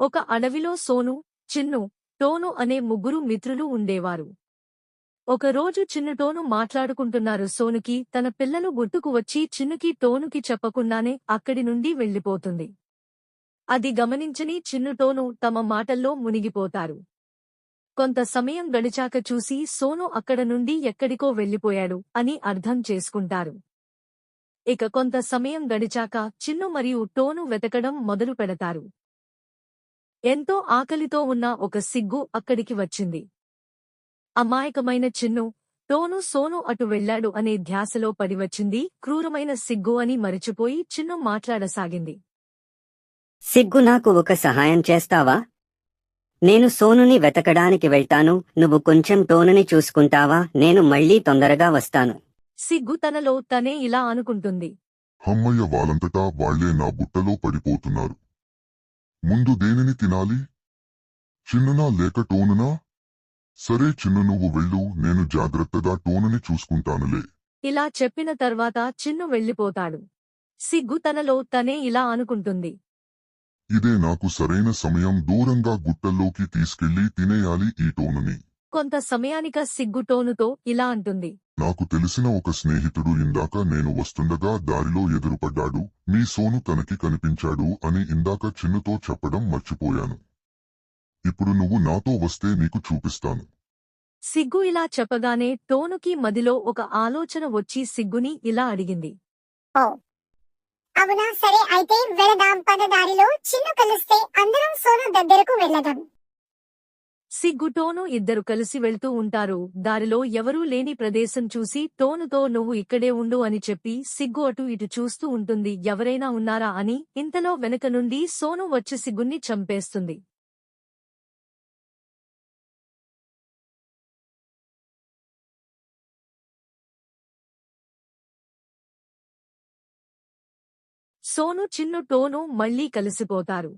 ఒక అడవిలో సోను చిన్ను టోను అనే ముగ్గురు మిత్రులు ఉండేవారు. ఒకరోజు చిన్ను టోను మాట్లాడుకుంటున్నారు. సోనుకి తన పిల్లలు గుర్తుకు వచ్చి చిన్నుకి టోనుకి చెప్పకుండానే అక్కడి నుండి వెళ్ళిపోతుంది. అది గమనించని చిన్ను టోను తమ మాటల్లో మునిగిపోతారు. కొంత సమయం గడిచాక చూసి సోను అక్కడ నుండి ఎక్కడికో వెళ్ళిపోయాడు అని అర్థం చేసుకుంటారు. ఇక కొంత సమయం గడిచాక చిన్ను మరియు టోను వెతకడం మొదలు పెడతారు ఎంతో ఆకలితో ఉన్న ఒక సిగ్గు అక్కడికి వచ్చింది. అమాయకమైన చిన్ను టోను సోను అటు వెళ్ళాడు అనే ధ్యాసలో పడివచ్చింది క్రూరమైన సిగ్గు అని మరిచిపోయి చిన్ను మాట్లాడసాగింది. సిగ్గు నాకు ఒక సహాయం చేస్తావా? నేను సోనుని వెతకడానికి వెళ్తాను. నువ్వు కొంచెం టోనుని చూసుకుంటావా? నేను మళ్ళీ తొందరగా వస్తాను. సిగ్గు తనలో తనే ఇలా అనుకుంటుంది. హమ్మయ్య వాళ్ళంతటా వాళ్ళే నా బుట్టలో పడిపోతున్నారు. ముందు దేనిని తినాలి? చిన్నునా లేక టోనునా? సరే చిన్ను నువ్వు వెళ్ళు నేను జాగ్రత్తగా టోనుని చూసుకుంటానులే. ఇలా చెప్పిన తర్వాత చిన్ను వెళ్ళిపోతాడు. సిగ్గు తనలో తనే ఇలా అనుకుంటుంది. ఇదే నాకు సరైన సమయం దూరంగా గుట్టల్లోకి తీసుకెళ్ళి తినేయాలి ఈ టోనుని. కొంత సమయానిక సిగ్గు టోనుతో ఇలా అంటుంది. నాకు తెలిసిన ఒక స్నేహితుడు ఇందాక నేను వస్తుండగా దారిలో ఎదురుపడ్డాడు మీ సోను తనకి కనిపించాడు అని ఇందాక చిన్నుతో చెప్పడం మర్చిపోయాను. ఇప్పుడు నువ్వు నాతో వస్తే నీకు చూపిస్తాను. సిగ్గు ఇలా చెప్పగానే టోనుకి మదిలో ఒక ఆలోచన వచ్చి సిగ్గుని ఇలా అడిగింది. ఓ. అవునా సరే అయితే వెళదాం పద దారిలో చిన్ను కలిస్తే అందరం సోను దగ్గరకు వెళ్ళదాం. సిగ్గు టోను ఇద్దరు కలిసి వెళ్తూ ఉంటారు. దారిలో ఎవరూ లేని ప్రదేశం చూసి టోనుతో నువ్వు ఇక్కడే ఉండు అని చెప్పి సిగ్గు అటు ఇటు చూస్తూ ఉంటుంది. ఎవరైనా ఉన్నారా అని ఇంతలో వెనక నుండి సోను వచ్చి సిగ్గుని చంపేస్తుంది. సోను చిన్ను టోను మళ్ళీ కలిసిపోతారు.